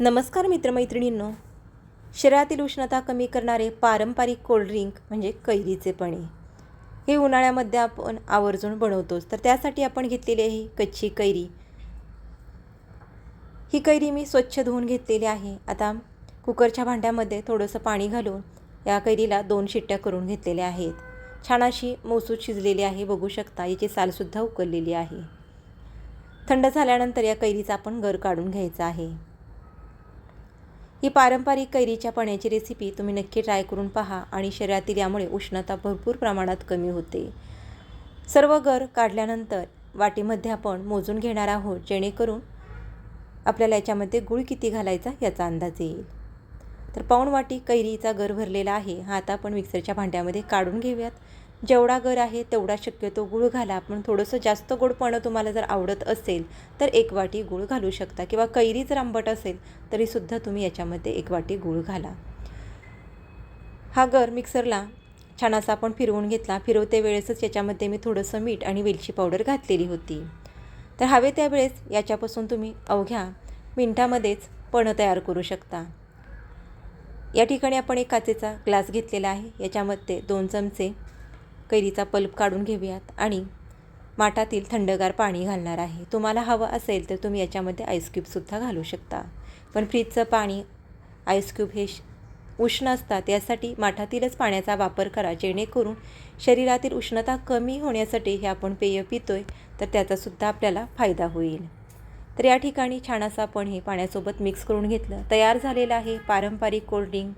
नमस्कार मित्रमैत्रिणींनो. शरीरातील उष्णता कमी करणारे पारंपरिक कोल्ड्रिंक म्हणजे कैरीचे पणे. हे उन्हाळ्यामध्ये आपण आवर्जून बनवतोच. तर त्यासाठी आपण घेतलेली आहे ही कच्ची कैरी. ही कैरी मी स्वच्छ धुवून घेतलेली आहे. आता कुकरच्या भांड्यामध्ये थोडंसं पाणी घालून या कैरीला दोन शिट्ट्या करून घेतलेल्या आहेत. छान अशी मोसूद शिजलेली आहे बघू शकता. याची सालसुद्धा उकललेली आहे. थंड झाल्यानंतर या कैरीचा आपण गर काढून घ्यायचा आहे. ही पारंपरिक कैरीच्या पाण्याची रेसिपी तुम्ही नक्की ट्राय करून पहा आणि शरीरातील यामुळे उष्णता भरपूर प्रमाणात कमी होते. सर्व गर काढल्यानंतर वाटीमध्ये आपण मोजून घेणार आहोत जेणेकरून आपल्याला याच्यामध्ये गुळ किती घालायचा याचा अंदाज येईल. तर पाऊण वाटी कैरीचा गर भरलेला आहे. हा आता आपण मिक्सरच्या भांड्यामध्ये काढून घेऊयात. जेवढा गर आहे तेवढा शक्यतो गुळ घाला. पण थोडंसं जास्त गोडपणं तुम्हाला जर आवडत असेल तर एक वाटी गूळ घालू शकता. किंवा कैरी जर आंबट असेल तरीसुद्धा तुम्ही याच्यामध्ये एक वाटी गूळ घाला. हा गर मिक्सरला छान असा आपण फिरवून घेतला. फिरवते वेळेसच याच्यामध्ये मी थोडंसं मीठ आणि वेलची पावडर घातलेली होती. तर हवे त्यावेळेस याच्यापासून तुम्ही अवघ्या मिनटामध्येच पणं तयार करू शकता. या ठिकाणी आपण एक काचेचा ग्लास घेतलेला आहे. याच्यामध्ये दोन चमचे कैरीचा पल्प काढून घेऊयात आणि माठातील थंडगार पाणी घालणार आहे. तुम्हाला हवं असेल तर तुम्ही याच्यामध्ये आईसक्यूबसुद्धा घालू शकता. पण फ्रीजचं पाणी आईसक्यूब हे उष्ण असतात. यासाठी माठातीलच पाण्याचा वापर करा. जेणेकरून शरीरातील उष्णता कमी होण्यासाठी हे आपण पेय पितोय तर त्याचासुद्धा आपल्याला फायदा होईल. तर या ठिकाणी छान असं आपण हे पाण्यासोबत मिक्स करून घेतलं. तयार झालेलं आहे पारंपरिक कोल्ड्रिंक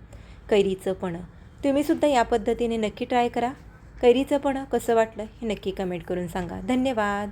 कैरीचं पण. तुम्हीसुद्धा या पद्धतीने नक्की ट्राय करा. कैरीचं पण कसं वाटलं हे नक्की कमेंट करून सांगा. धन्यवाद.